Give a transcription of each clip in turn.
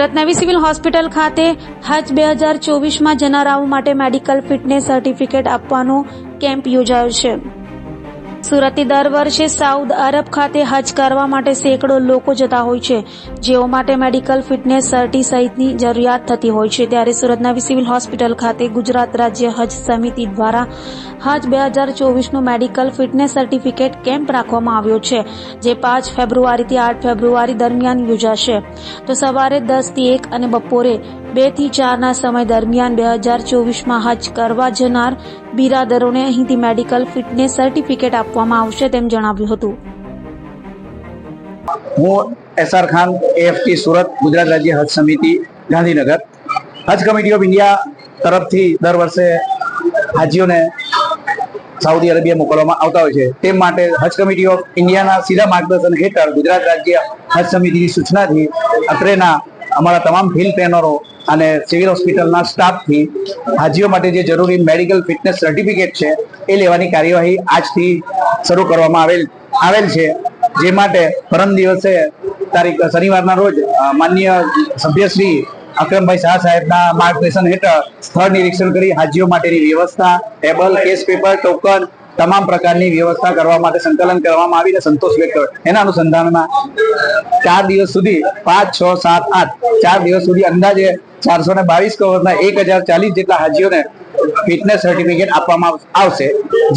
સુરત નવી civil hospital ખાતે હજ બે હજાર ચોવીસમાં જનારાઓ માટે મેડિકલ ફિટનેસ સર્ટિફિકેટ આપવાનો કેમ્પ યોજાયો છે. સુરતથી દર વર્ષે સાઉદ અરબ ખાતે હજ કરવા માટે સેંકડો લોકો જતા હોય છે. જેઓ માટે મેડિકલ, ફિટનેસ સર્ટી સહિતની જરૂરિયાત થતી હોય છે. ત્યારે સુરતના સિવિલ હોસ્પિટલ ખાતે ગુજરાત રાજ્ય હજ સમિતિ દ્વારા હજ બે હજાર ચોવીસનું મેડિકલ, ફિટનેસ સર્ટિફિકેટ કેમ્પ રાખવામાં આવ્યો છે, જે પાંચ ફેબ્રુઆરીથી આઠ ફેબ્રુઆરી દરમિયાન યોજાશે. તો સવારે દસથી એક અને બપોરે બેથી ચારના સમય દરમિયાન બે હજાર ચોવીસમાં હજ કરવા જનાર બિરાદરોને અહીંથી મેડિકલ, ફિટનેસ સર્ટિફિકેટ આપવામાં આવશે તેમ જણાવ્યું હતું. હું એસઆર ખાન એએફટી સુરત, ગુજરાત રાજ્ય હજ સમિતિ, ગાંધીનગર. હજ કમિટી ઓફ ઇન્ડિયા તરફથી દર વર્ષે હાજીઓને સાઉદી અરેબિયા મોકલવામાં આવતા હોય છે. તે માટે હજ કમિટી ઓફ ઇન્ડિયાના સીધા માર્ગદર્શન હેઠળ ગુજરાત રાજ્ય હજ સમિતિની સૂચનાથી અત્રેના અમારા તમામ ફિલ્ડ ટ્રેનરો અને સિવિલ હોસ્પિટલના સ્ટાફથી હાજીઓ માટે જે જરૂરી મેડિકલ ફિટનેસ સર્ટિફિકેટ છે, એ લેવાની કાર્યવાહી આજથી શરૂ કરવામાં આવેલ આવેલ છે જે માટે પરમ દિવસે તારીખ શનિવારના રોજ માન્ય સભ્યશ્રી અક્રમભાઈ શાહ સાહેબના માર્ગદર્શન હેઠળ સ્થળ નિરીક્ષણ કરી હાજીઓ માટેની વ્યવસ્થા, ટેબલ, કેસ પેપર, ટોકન તમામ પ્રકારની વ્યવસ્થા કરવા માટે સંકલન કરવામાં આવીને સંતોષ વ્યક્ત. એના અનુસંધાનમાં ચાર દિવસ સુધી, પાંચ, છ, સાત, આઠ, ચાર દિવસ સુધી અંદાજે ચારસો ને બાવીસ કરોડના એક હજાર ચાલીસ જેટલા હાજીઓને ફિટનેસ સર્ટિફિકેટ આપવામાં આવશે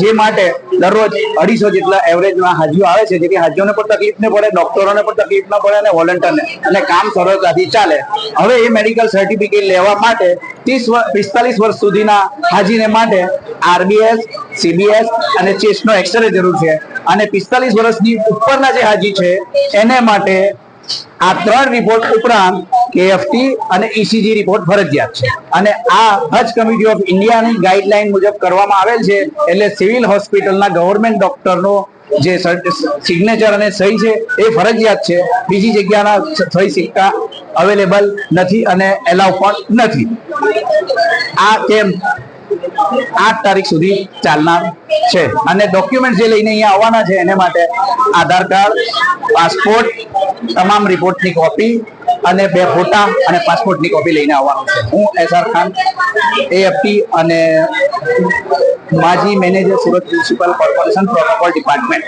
જે માટે દરરોજ અઢીસો જેટલા એવરેજમાં હાજીઓ આવે છે, જેથી હાજીઓને પણ તકલીફ ન પડે ડોક્ટરોને પણ તકલીફ ન પડે અને વોલન્ટિયરને અને કામ સરળતાથી ચાલે. હવે એ મેડિકલ સર્ટિફિકેટ લેવા માટે ત્રીસ પિસ્તાલીસ વર્ષ સુધીના હાજીને માટે આરબીએસ, સીબીએસ અને ચેસ્ટનો એક્સરે જરૂર છે. અને પિસ્તાલીસ વર્ષની ઉપરના જે હાજી છે, એને માટે આ ત્રણ રિપોર્ટ ઉપરાંત કેએફટી અને ઈસીજી રિપોર્ટ ફરજિયાત છે. અને આ હજ કમિટી ઓફ ઇન્ડિયાની ગાઈડલાઈન મુજબ કરવામાં આવેલ છે, એટલે સિવિલ હોસ્પિટલના ગવર્મેન્ટ ડોક્ટરનો જે સિગ્નેચર અને સહી છે, એ ફરજિયાત છે. બીજી જગ્યાના સહી સિક્કા અવેલેબલ નથી અને એલાવ પણ નથી. આ કેમ્પ આઠ તારીખ સુધી ચાલનાર છે. અને ડોક્યુમેન્ટ જે લઈને અહીંયા આવવાના છે, એને માટે આધાર કાર્ડ, પાસપોર્ટ, તમામ રિપોર્ટની કોપી અને બે ફોટા અને પાસપોર્ટની કોપી લઈને આવવાનું છે. હું એસઆર ખાન એએફટી અને માજી manager Surat municipal corporation protocol department.